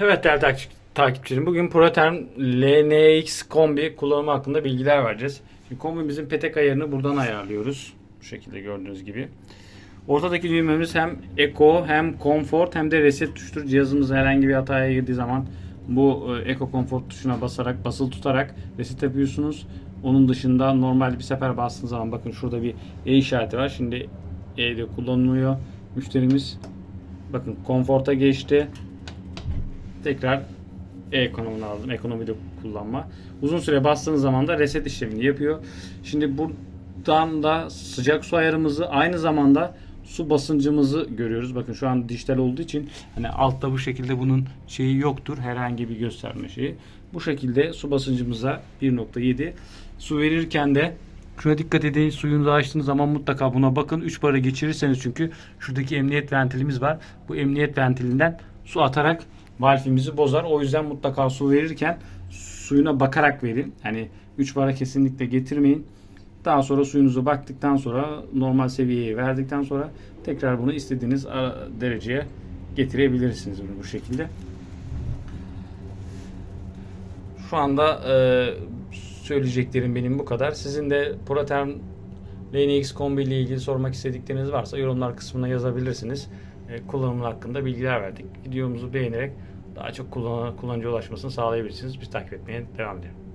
Evet değerli takip- takipçilerim bugün ProTerm LNX kombi kullanımı hakkında bilgiler vereceğiz. Şimdi kombimizin petek ayarını buradan ayarlıyoruz. Bu şekilde gördüğünüz gibi. Ortadaki düğmemiz hem Eco hem Comfort hem de Reset tuşudur. Cihazımız herhangi bir hataya girdiği zaman bu e, Eco Comfort tuşuna basarak basılı tutarak reset yapıyorsunuz. Onun dışında normal bir sefer bastığınız zaman bakın şurada bir E işareti var. Şimdi E'de kullanılıyor. Müşterimiz bakın Comfort'a geçti tekrar ekonomini aldım. Ekonomide kullanma. Uzun süre bastığınız zaman da reset işlemini yapıyor. Şimdi buradan da sıcak su ayarımızı aynı zamanda su basıncımızı görüyoruz. Bakın şu an dijital olduğu için hani altta bu şekilde bunun şeyi yoktur. Herhangi bir gösterme şeyi. Bu şekilde su basıncımıza 1.7 su verirken de Şuna dikkat edin suyunuzu açtığınız zaman mutlaka buna bakın. 3 bara geçirirseniz çünkü şuradaki emniyet ventilimiz var. Bu emniyet ventilinden su atarak valfimizi bozar. O yüzden mutlaka su verirken suyuna bakarak verin. Yani 3 bara kesinlikle getirmeyin. Daha sonra suyunuzu baktıktan sonra normal seviyeye verdikten sonra tekrar bunu istediğiniz dereceye getirebilirsiniz bunu bu şekilde. Şu anda e, söyleyeceklerim benim bu kadar. Sizin de ProTerm LNX kombi ile ilgili sormak istedikleriniz varsa yorumlar kısmına yazabilirsiniz. E, kullanımı hakkında bilgiler verdik. Videomuzu beğenerek daha çok kullan- kullanıcıya ulaşmasını sağlayabilirsiniz. Biz takip etmeye devam edelim.